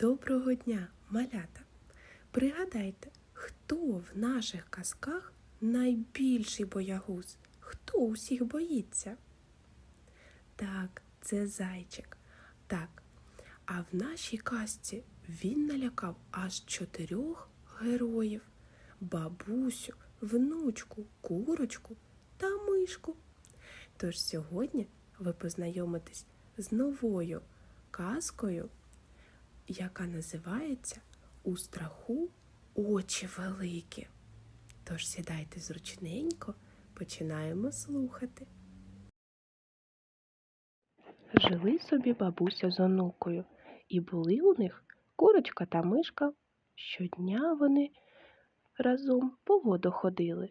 Доброго дня, малята! Пригадайте, хто в наших казках найбільший боягуз? Хто усіх боїться? Так, це зайчик. Так. А в нашій казці він налякав аж чотирьох героїв: бабусю, внучку, курочку та мишку. Тож сьогодні ви познайомитесь з новою казкою, яка називається У страху очі великі. Тож сідайте зручненько, починаємо слухати. Жили собі бабуся з онукою, і були у них курочка та мишка. Щодня вони разом по воду ходили.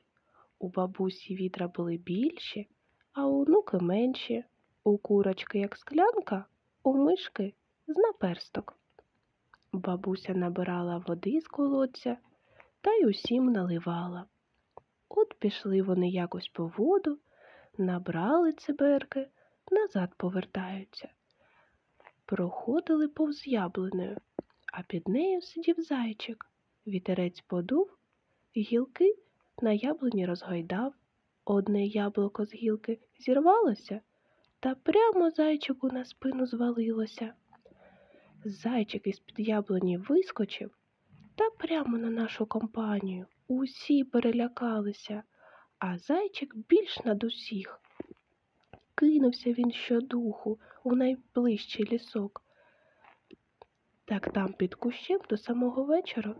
У бабусі вітра були більші, а у онуки менші. У курочки як склянка, у мишки з наперсток. Бабуся набирала води з колодця та й усім наливала. От пішли вони якось по воду, набрали циберки, назад повертаються. Проходили повз яблунею, а під нею сидів зайчик. Вітерець подув, гілки на яблуні розгойдав. Одне яблуко з гілки зірвалося та прямо зайчику на спину звалилося. Зайчик із-під яблуні вискочив та прямо на нашу компанію. Усі перелякалися, а зайчик більш над усіх. Кинувся він щодуху у найближчий лісок. Так там під кущем до самого вечора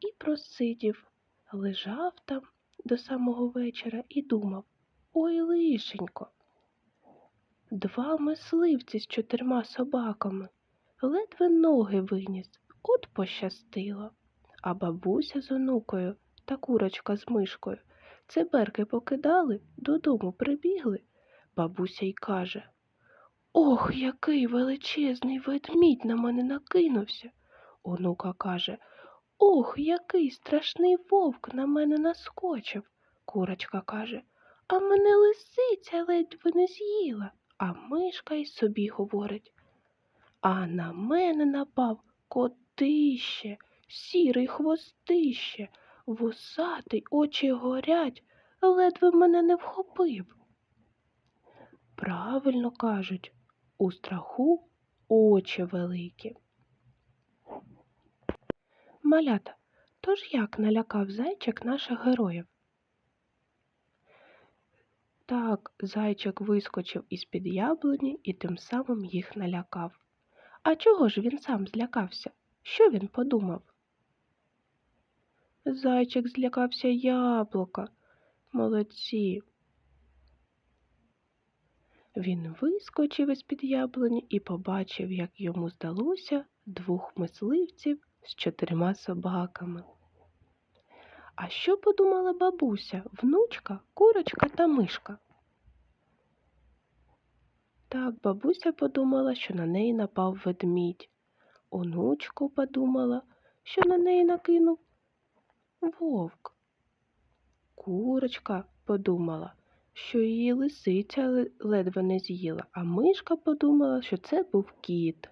і просидів, лежав там до самого вечора і думав Ой, лишенько. Два мисливці з чотирма собаками ледве ноги виніс, от пощастило. А бабуся з онукою та курочка з мишкою циберки покидали, додому прибігли. Бабуся й каже Ох, який величезний ведмідь на мене накинувся. Онука каже Ох, який страшний вовк на мене наскочив. Курочка каже А мене лисиця ледве не з'їла. А мишка й собі говорить. А на мене напав котище, сірий хвостище, вусатий очі горять, ледве мене не вхопив. Правильно кажуть, у страху очі великі. Малята, тож як налякав зайчик наших героїв? Так, зайчик вискочив із-під яблуні і тим самим їх налякав. А чого ж він сам злякався? Що він подумав? Зайчик злякався яблука. Молодці. Він вискочив із-під яблуні і побачив, як йому здалося, двох мисливців з чотирма собаками. А що подумала бабуся, внучка, курочка та мишка? Так, бабуся подумала, що на неї напав ведмідь. Онучку подумала, що на неї накинув вовк. Курочка подумала, що її лисиця ледве не з'їла, а мишка подумала, що це був кіт.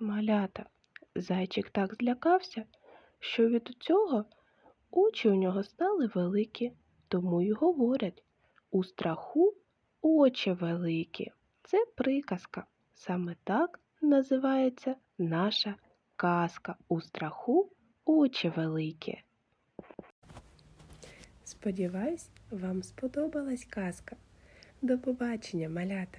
Малята, зайчик так злякався, що від цього очі у нього стали великі, тому й говорять у страху очі великі. Це приказка. Саме так називається наша казка у страху очі великі. Сподіваюсь, вам сподобалась казка. До побачення, малята!